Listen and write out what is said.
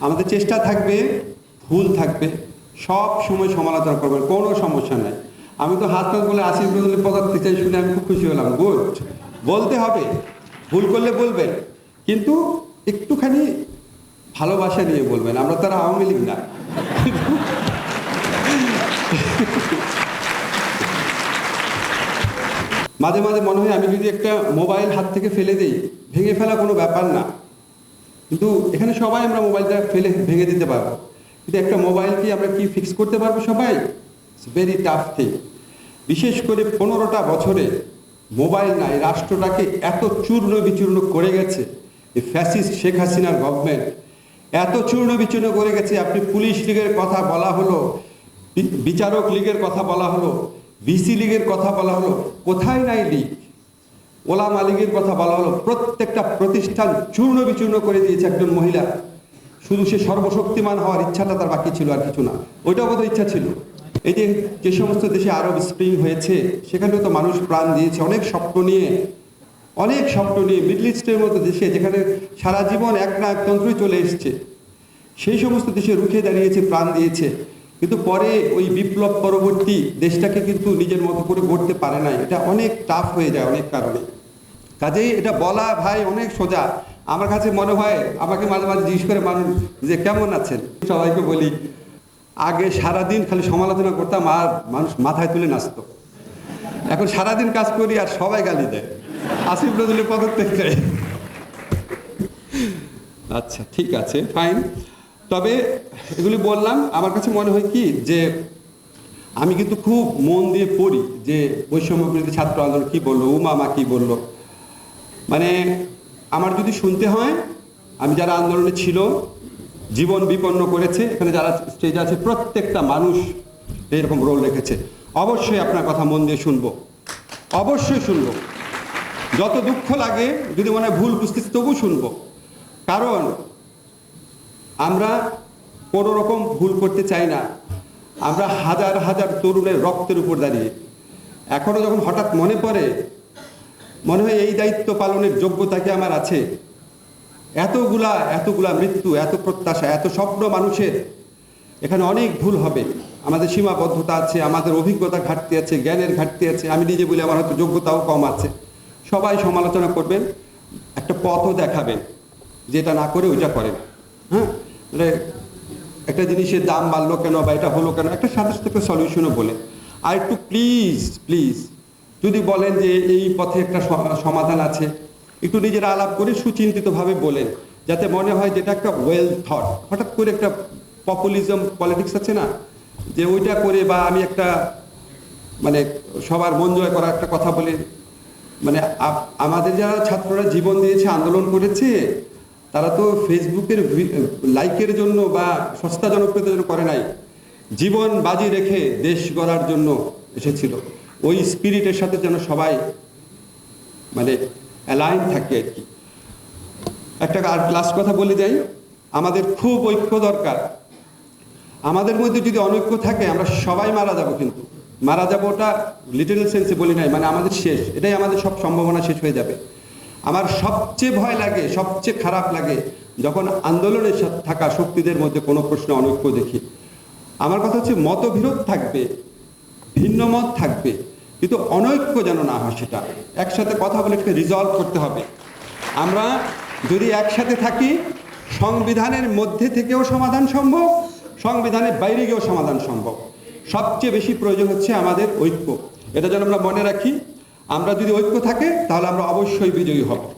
আমাদের চেষ্টা থাকবে, ভুল থাকবে, সব সময় সমালোচনা করবেন, কোনো সমস্যা নাই। আমি তো হাত বলে আসিফ পদার্থ চাই শুনে আমি খুব খুশি হলাম। গুড বলতে হবে, ভুল করলে বলবেন, কিন্তু একটুখানি ভালোবাসা নিয়ে বলবেন, আমরা তারা আওয়ামী লীগ না। মাঝে মাঝে মনে হয় আমি যদি একটা মোবাইল হাত থেকে ফেলে দিই, ভেঙে ফেলা কোনো ব্যাপার না। কিন্তু এখানে সবাই আমরা মোবাইলটা ফেলে ভেঙে দিতে পারব। কিন্তু একটা মোবাইল কি আমরা কি ফিক্স করতে পারব সবাই? ভেরি টাফ থিং বিশেষ করে পনেরোটা বছরে মোবাইল নাই, রাষ্ট্রটাকে এত চূর্ণ বিচূর্ণ করে গেছে, এই ফ্যাসিস্ট শেখ হাসিনার গভর্নমেন্ট এত চূর্ণ বিচূর্ণ করে গেছে, আপনি পুলিশ লীগের কথা বলা হলো বিচারক লীগের কথা বলা হলো বিসি লীগের কথা বলা হলো, কোথায় নাই লীগ? ওলামা লীগের কথা বলা হলো, প্রত্যেকটা প্রতিষ্ঠান চূর্ণ বিচূর্ণ করে দিয়েছে একজন মহিলা। শুধু সে সর্বশক্তিমান হওয়ার ইচ্ছাটা তার বাকি ছিল আর কিছু না। ওইটাও বোধ ইচ্ছা ছিল। এই যে যে সমস্ত দেশে আরব স্প্রিং হয়েছে, সেখানেও তো মানুষ প্রাণ দিয়েছে। অনেক স্বপ্ন নিয়ে, অনেক স্বপ্ন নিয়ে মিডল ইস্টের মতো দেশে, যেখানে সারা জীবন এক না একতন্ত্রই চলে এসছে, সেই সমস্ত দেশে রুখে দাঁড়িয়েছে, প্রাণ দিয়েছে। কিন্তু পরে ওই বিপ্লব পরবর্তী দেশটাকে কিন্তু নিজের মতো করে গড়তে পারে নাই। এটা অনেক টাফ হয়ে যায় অনেক কারণে। কাজেই এটা বলা ভাই অনেক সোজা। আমার কাছে মনে হয়, আমাকে মাঝে মাঝে জিজ্ঞেস করে মানুষ যে কেমন আছেন? সবাইকে বলি, আগে সারাদিন খালি সমালোচনা করতাম আর মানুষ মাথায় তুলে নাচতো। এখন সারাদিন কাজ করি আর সবাই গালি দেয়। আসিফ নজরুলের পদত্যাগ আচ্ছা ঠিক আছে ফাইন তবে এগুলি বললাম, আমার কাছে মনে হয় কি যে আমি কিন্তু খুব মন দিয়ে পড়ি যে বৈষম্য বিরোধী ছাত্র আন্দোলন কি বলল উমামা কি বলল। মানে আমার যদি শুনতে হয়, আমি যারা আন্দোলনে ছিল, জীবন বিপন্ন করেছে, এখানে যারা স্টেজে আছে, প্রত্যেকটা মানুষ এরকম রোল রেখেছে। অবশ্যই আপনার কথা মন দিয়ে শুনব। অবশ্যই শুনব। যত দুঃখ লাগে, যদি মনে হয় ভুল বুঝতেছি তবু শুনব। কারণ আমরা কোনো রকম ভুল করতে চাই না। আমরা হাজার হাজার তরুণের রক্তের উপর দাঁড়িয়ে। এখনও যখন হঠাৎ মনে পড়ে, মনে হয় এই দায়িত্ব পালনের যোগ্যতা কি আমার আছে? এতগুলা এতগুলা মৃত্যু, এত প্রত্যাশা, এত স্বপ্ন মানুষের, এখানে অনেক ভুল হবে। আমাদের সীমাবদ্ধতা আছে, আমাদের অভিজ্ঞতা ঘাটতি আছে, জ্ঞানের ঘাটতি আছে। আমি নিজে বলি আমার হয়তো যোগ্যতাও কম আছে। সবাই সমালোচনা করবেন, একটা পথও দেখাবেন, যেটা না করে ওইটা করেন। হ্যাঁ? মানে একটা জিনিসের দাম বাড়লো কেন বা এটা হলো কেন? একটা সাথে সাথে সলিউশনও বলে। আর একটু প্লিজ প্লিজ যদি বলেন যে এই পথে একটা সমাধান আছে, একটু নিজেরা আলাপ করে সুচিন্তিতভাবে বলেন, যাতে মনে হয় যেটা একটা ওয়েল থট হঠাৎ করে একটা পপুলিজম পলিটিক্স আছে না? যে ওইটা করে বা আমি একটা মানে সবার মন জয় করার একটা কথা বলে মানে আমাদের যারা ছাত্ররা জীবন দিয়েছে, আন্দোলন করেছে তারা তো ফেসবুকের লাইকের জন্য বা সস্তা জনপ্রিয়তার জন্য করে নাই। জীবন বাজি রেখে দেশ গড়ার জন্য এসেছিল। ওই স্পিরিটের সাথে যেন সবাই মানে অ্যালাইন থাকে আর কি। একটা আর ক্লাস কথা বলে যাই, আমাদের খুব ঐক্য দরকার। আমাদের মধ্যে যদি অনৈক্য থাকে, আমরা সবাই মারা যাব কিন্তু। মারা যাব ওটা লিটল সেন্সে বলি নাই মানে আমাদের শেষ। এটাই আমাদের সব সম্ভাবনা শেষ হয়ে যাবে। আমার সবচেয়ে ভয় লাগে, সবচেয়ে খারাপ লাগে যখন আন্দোলনের থাকা শক্তিদের মধ্যে কোনো প্রশ্ন অনৈক্য দেখি। আমার কথা হচ্ছে মতবিরোধ থাকবে, ভিন্ন মত থাকবে, কিন্তু অনৈক্য যেন না হয় সেটা। একসাথে কথা বলে রিজলভ করতে হবে। আমরা যদি একসাথে থাকি, সংবিধানের মধ্যে থেকেও সমাধান সম্ভব, সংবিধানের বাইরে গিয়েও সমাধান সম্ভব। সবচেয়ে বেশি প্রয়োজন হচ্ছে আমাদের ঐক্য। এটা যেন আমরা মনে রাখি আমরা যদি ঐক্য থাকে তাহলে আমরা অবশ্যই বিজয়ী হব।